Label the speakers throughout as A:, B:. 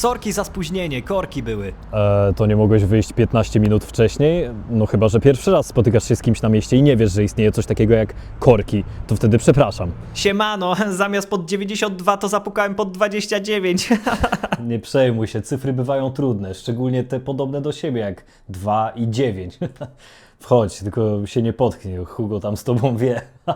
A: Sorki za spóźnienie, korki były.
B: E, to nie mogłeś wyjść 15 minut wcześniej? No chyba, że pierwszy raz spotykasz się z kimś na mieście i nie wiesz, że istnieje coś takiego jak korki. To wtedy przepraszam.
A: Siemano, zamiast pod 92 to zapukałem pod 29.
B: Nie przejmuj się, cyfry bywają trudne, szczególnie te podobne do siebie jak 2 i 9. Wchodź, tylko się nie potknij, Hugo tam z tobą wie.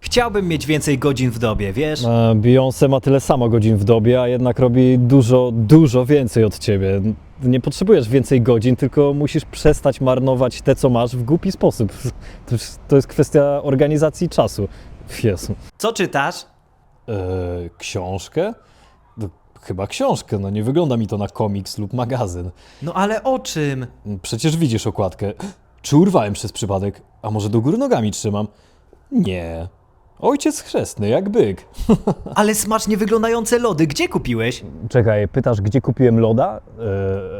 A: Chciałbym mieć więcej godzin w dobie, wiesz?
B: E, Beyoncé ma tyle samo godzin w dobie, a jednak robi dużo, dużo więcej od ciebie. Nie potrzebujesz więcej godzin, tylko musisz przestać marnować te, co masz w głupi sposób. To, jest- to jest kwestia organizacji czasu. Jezu.
A: Co czytasz?
B: E, książkę? No, chyba książkę, no nie wygląda mi to na komiks lub magazyn.
A: No ale o czym?
B: Przecież widzisz okładkę. Czy urwałem przez przypadek? A może do góry nogami trzymam? Nie. Ojciec chrzestny, jak byk.
A: Ale smacznie wyglądające lody, gdzie kupiłeś?
B: Czekaj, pytasz, gdzie kupiłem loda? E,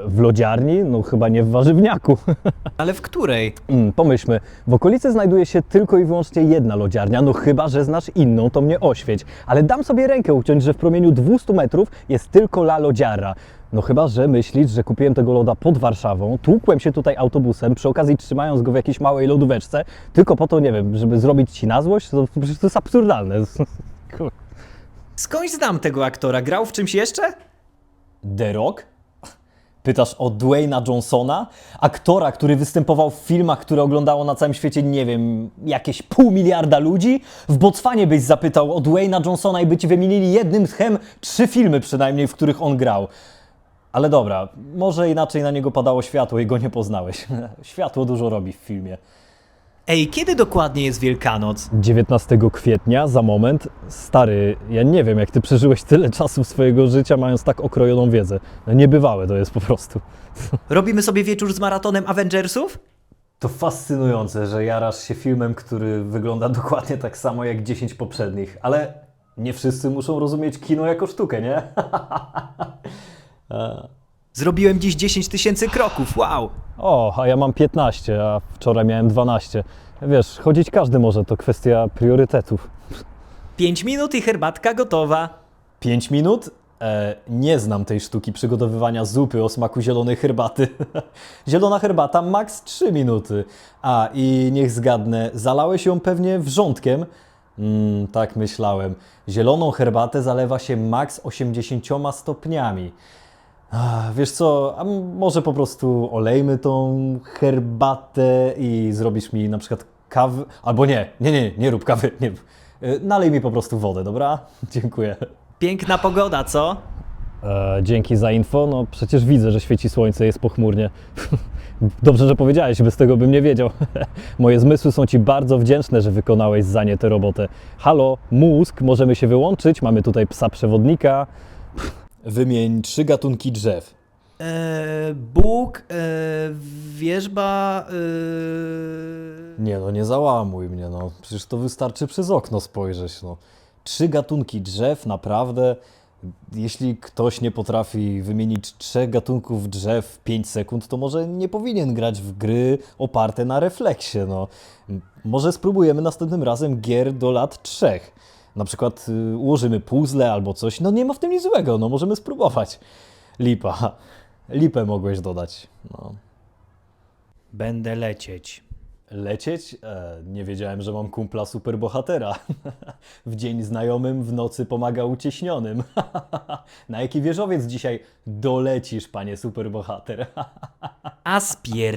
B: w lodziarni? No chyba nie w warzywniaku.
A: Ale w której?
B: Mm, pomyślmy, w okolicy znajduje się tylko i wyłącznie jedna lodziarnia, no chyba, że znasz inną, to mnie oświeć. Ale dam sobie rękę uciąć, że w promieniu 200 metrów jest tylko la lodziara. No chyba, że myślisz, że kupiłem tego loda pod Warszawą, tłukłem się tutaj autobusem, przy okazji trzymając go w jakiejś małej lodóweczce, tylko po to, nie wiem, żeby zrobić ci na złość, to przecież to jest absurdalne.
A: Skądś znam tego aktora, grał w czymś jeszcze?
B: The Rock? Pytasz o Dwayna Johnsona, aktora, który występował w filmach, które oglądało na całym świecie, nie wiem, jakieś pół miliarda ludzi? W Botswanie byś zapytał o Dwayna Johnsona i by ci wymienili jednym tchem trzy filmy przynajmniej, w których on grał. Ale dobra, może inaczej na niego padało światło i go nie poznałeś. Światło dużo robi w filmie.
A: Ej, kiedy dokładnie jest Wielkanoc?
B: 19 kwietnia, za moment. Stary, ja nie wiem, jak ty przeżyłeś tyle czasu swojego życia, mając tak okrojoną wiedzę. No niebywałe to jest po prostu.
A: Robimy sobie wieczór z maratonem Avengersów?
B: To fascynujące, że jarasz się filmem, który wygląda dokładnie tak samo jak 10 poprzednich, ale nie wszyscy muszą rozumieć kino jako sztukę, nie?
A: Zrobiłem dziś 10 tysięcy kroków, wow!
B: O, a ja mam 15, a wczoraj miałem 12. Wiesz, chodzić każdy może, to kwestia priorytetów.
A: 5 minut i herbatka gotowa.
B: 5 minut? E, nie znam tej sztuki przygotowywania zupy o smaku zielonej herbaty. Zielona herbata max 3 minuty. A i niech zgadnę, zalałeś ją pewnie wrzątkiem? Mm, tak myślałem. Zieloną herbatę zalewa się max 80 stopniami. Wiesz co, a może po prostu olejmy tą herbatę i zrobisz mi na przykład kawę, albo nie, nie, nie, nie rób kawy, nie. Y, Nalej mi po prostu wodę, dobra? Dziękuję.
A: Piękna pogoda, co?
B: E, dzięki za info. No przecież widzę, że świeci słońce, jest pochmurnie. Dobrze, że powiedziałeś, bez tego bym nie wiedział. Moje zmysły są Ci bardzo wdzięczne, że wykonałeś za nie tę robotę. Halo, mózg, możemy się wyłączyć, mamy tutaj psa przewodnika. Wymień trzy gatunki drzew.
A: Eee, Bóg, eee, wierzba, eee...
B: Nie no, nie załamuj mnie, no. Przecież to wystarczy przez okno spojrzeć, no. Trzy gatunki drzew, naprawdę. Jeśli ktoś nie potrafi wymienić trzech gatunków drzew w 5 sekund, to może nie powinien grać w gry oparte na refleksie, no. Może spróbujemy następnym razem gier do lat trzech. Na przykład y, ułożymy puzzle albo coś. No nie ma w tym nic złego, no możemy spróbować. Lipa. Lipę mogłeś dodać, no.
A: Będę lecieć.
B: Lecieć? E, nie wiedziałem, że mam kumpla superbohatera. w dzień znajomym, w nocy pomaga ucieśnionym. Na jaki wieżowiec dzisiaj dolecisz, panie superbohater?
A: Aspier...